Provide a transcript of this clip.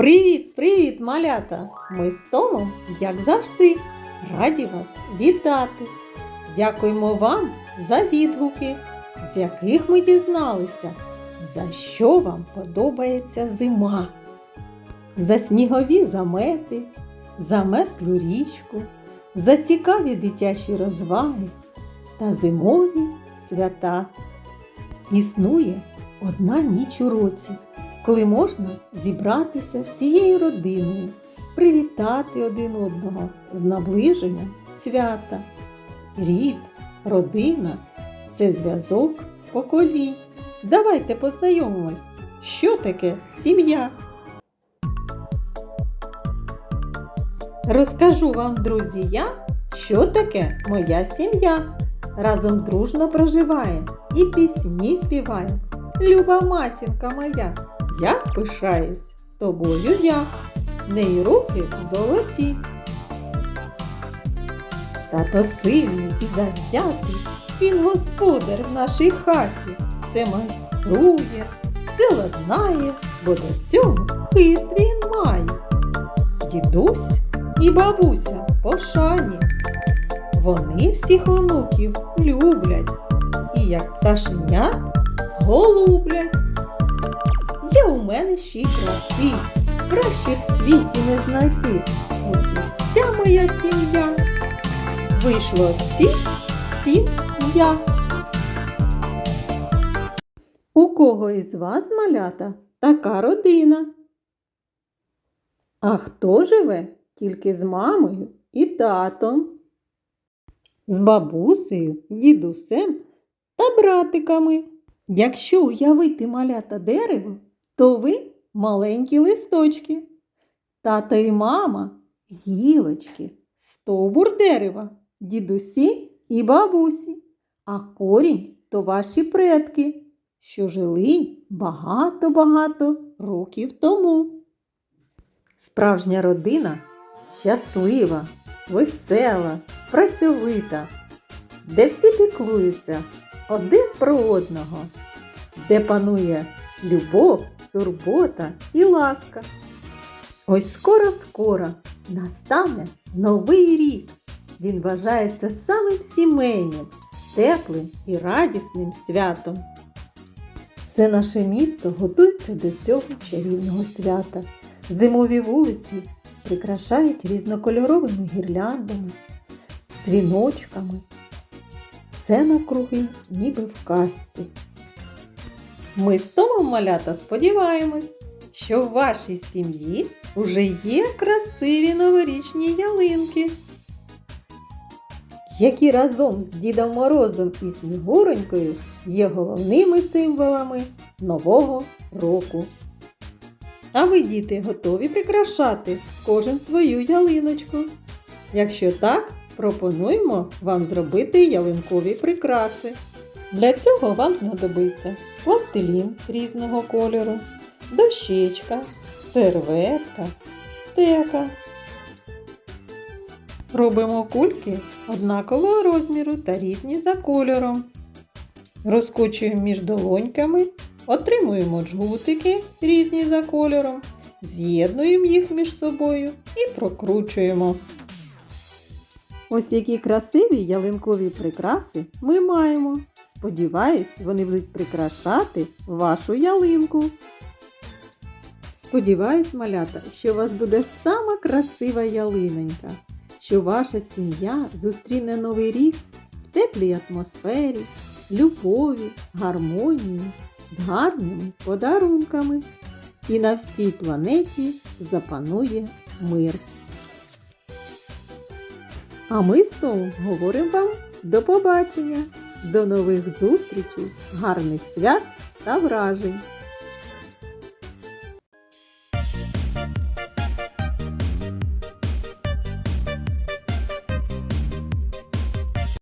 Привіт, привіт, малята! Ми з Томом, як завжди, раді вас вітати. Дякуємо вам за відгуки, з яких ми дізналися, за що вам подобається зима. За снігові замети, за мерзлу річку, за цікаві дитячі розваги та зимові свята. Існує одна ніч у році, коли можна зібратися всією родиною, привітати один одного з наближенням свята. Рід, родина це зв'язок поколінь. Давайте познайомимось, що таке сім'я. Розкажу вам, друзі, я, що таке моя сім'я. Разом дружно проживаємо і пісні співаємо. Люба матінка моя, як пишаюсь тобою я, в неї руки золоті. Тато сильний і завзятий, він господар в нашій хаті, все майструє, все ладнає, бо до цього хист він має. Дідусь і бабуся пошані. Вони всіх онуків люблять і як пташенят голублять. Є у мене ще й краси, кращих в світі не знайти. Ось і вся моя сім'я. Вийшло всі сім'я. У кого із вас, малята, така родина? А хто живе тільки з мамою і татом? З бабусею, дідусем та братиками. Якщо уявити малята дерево, то ви маленькі листочки. Тато і мама гілочки, стовбур дерева, дідусі і бабусі, а корінь то ваші предки, що жили багато-багато років тому. Справжня родина щаслива, весела, працьовита, де всі піклуються один про одного, де панує любов, турбота і ласка. Ось скоро-скоро настане новий рік. Він вважається самим сімейним, теплим і радісним святом. Все наше місто готується до цього чарівного свята. Зимові вулиці прикрашають різнокольоровими гірляндами, дзвіночками. Все навкруги, ніби в казці. Ми з Томом малята сподіваємось, що в вашій сім'ї уже є красиві новорічні ялинки, які разом з Дідом Морозом і Снігуронькою є головними символами Нового року. А ви, діти, готові прикрашати кожен свою ялиночку? Якщо так, пропонуємо вам зробити ялинкові прикраси. Для цього вам знадобиться пластилін різного кольору, дощечка, серветка, стека. Робимо кульки однакового розміру та різні за кольором. Розкочуємо між долоньками, отримуємо джгутики різні за кольором, з'єднуємо їх між собою і прокручуємо. Ось які красиві ялинкові прикраси ми маємо. Сподіваюсь, вони будуть прикрашати вашу ялинку. Сподіваюсь, малята, що у вас буде сама красива ялинонька, що ваша сім'я зустріне новий рік в теплій атмосфері, любові, гармонії, з гарними подарунками. І на всій планеті запанує мир. А ми з Томом говоримо вам до побачення, до нових зустрічей, гарних свят та вражень.